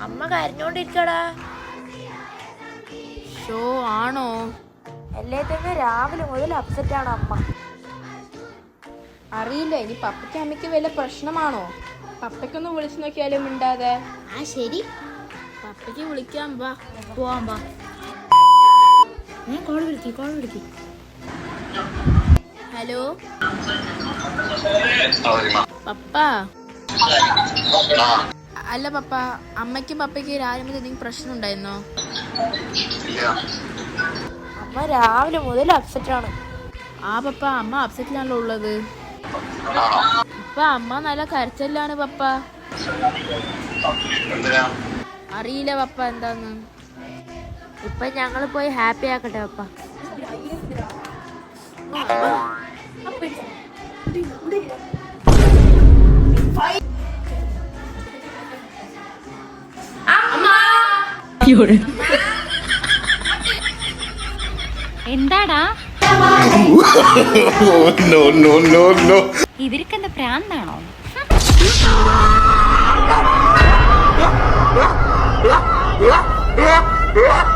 അമ്മ കരഞ്ഞോണ്ടിരിക്കടാ. ഷോ ആണോ? അല്ലേ തന്നെ രാവിലെ മുതൽ അപ്സെറ്റ് ആണ് അമ്മ. അറിയില്ല ഇനി പപ്പയ്ക്ക് അമ്മയ്ക്ക് വല്ല പ്രശ്നമാണോ? പപ്പയ്ക്കൊന്ന് വിളിച്ചു നോക്കിയാലും മിണ്ടാതെ? ആ ശരി. പപ്പയ്ക്ക് വിളിക്കാൻ വാ പോവാൻ വാ. കോൾ വിളിക്കി കോൾ വിളിക്കി. ഹലോ? പപ്പ? അല്ല പപ്പ അമ്മയ്ക്കും പപ്പയ്ക്കും രാവിലെ മുതൽ എന്തെങ്കിലും പ്രശ്നം ഉണ്ടായിരുന്നോ അമ്മ രാവിലെ മുതൽ അപ്സെറ്റ് ആണ് ആ പപ്പ അമ്മ അപ്സെറ്റിലാണല്ലോ ഉള്ളത് ഇപ്പൊ അമ്മ നല്ല കരച്ചല്ലാണ് പപ്പ അറിയില്ല പപ്പ എന്താന്ന് ഇപ്പൊ ഞങ്ങൾ പോയി ഹാപ്പി ആക്കട്ടെ അപ്പ എന്താടാ no, no, no, no. ഇവർക്കെന്താ പ്രാന്താണോ Yeah.